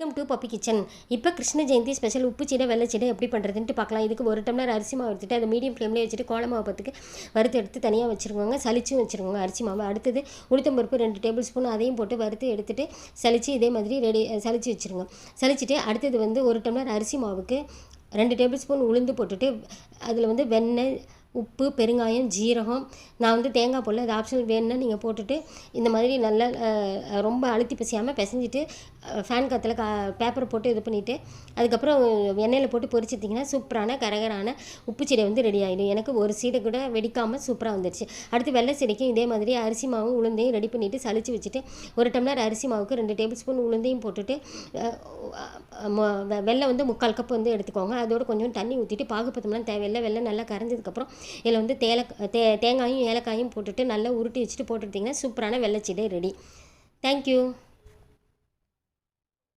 Welcome to puppy kitchen. இப்போ Krishna Jayanthi special உப்பு சீடை வெள்ளை சீடை எப்படி பண்ணுறதுன்ட்டு பார்க்கலாம் இதுக்கு ஒரு டம்ளர் அரிசி மாவு எடுத்துட்டு அதை மீடியம் ஃப்ளேம்லேயே வச்சுட்டு கோல மாவு பத்துக்கு வறுத்து எடுத்து தனியாக வச்சுருக்கோங்க. சலிச்சும் வச்சுருக்கோங்க அரிசி மாவு. அடுத்தது உளுத்தம்பருப்பு ரெண்டு டேபிள் ஸ்பூன் அதையும் போட்டு வறுத்து எடுத்துகிட்டு சளிச்சு இதே மாதிரி ரெடி சளிச்சு வச்சுருங்க. சலிச்சுட்டு அடுத்தது வந்து ஒரு டம்ளர் அரிசி மாவுக்கு ரெண்டு டேபிள் ஸ்பூன் உளுந்து போட்டுட்டு அதில் வந்து வெண்ணெய் உப்பு பெருங்காயம் ஜீரகம். நான் வந்து தேங்காய் போடல. இது ஆப்ஷனல் வேணும்னா நீங்கள் போட்டுட்டு இந்த மாதிரி நல்லா ரொம்ப அழுத்தி பிசையாமல் பிசைஞ்சிட்டு ஃபேன் காற்றுல கா பேப்பர் போட்டு இது பண்ணிவிட்டு அதுக்கப்புறம் எண்ணெயில் போட்டு பொரிச்சிட்டிங்கன்னா சூப்பரான கரகரான உப்பு சீடை வந்து ரெடி ஆகிடும் எனக்கு ஒரு சீடை கூட வெடிக்காமல் சூப்பராக வந்துடுச்சு அடுத்து வெள்ளை சீடைக்கும் இதே மாதிரி அரிசி மாவும் உளுந்தையும் ரெடி பண்ணிவிட்டு சளிச்சு வச்சுட்டு ஒரு டம்ளர் அரிசி மாவுக்கு ரெண்டு டேபிள் ஸ்பூன் உளுந்தையும் போட்டுட்டு வெள்ளை மொ- வெ- வந்து முக்கால் கப் வந்து எடுத்துக்கோங்க. அதோட கொஞ்சம் தண்ணி ஊற்றிட்டு பாகுப்பத்தம்லாம் தேவையில்லை. வெள்ளை நல்லா கரைஞ்சதுக்கப்புறம் இதில் வந்து தேல தே தேங்காயும் ஏலக்காயும் போட்டுட்டு நல்லா உருட்டி வச்சுட்டு போட்டுட்டிங்கன்னா சூப்பரான வெள்ளச்சீடை ரெடி. தேங்க்யூ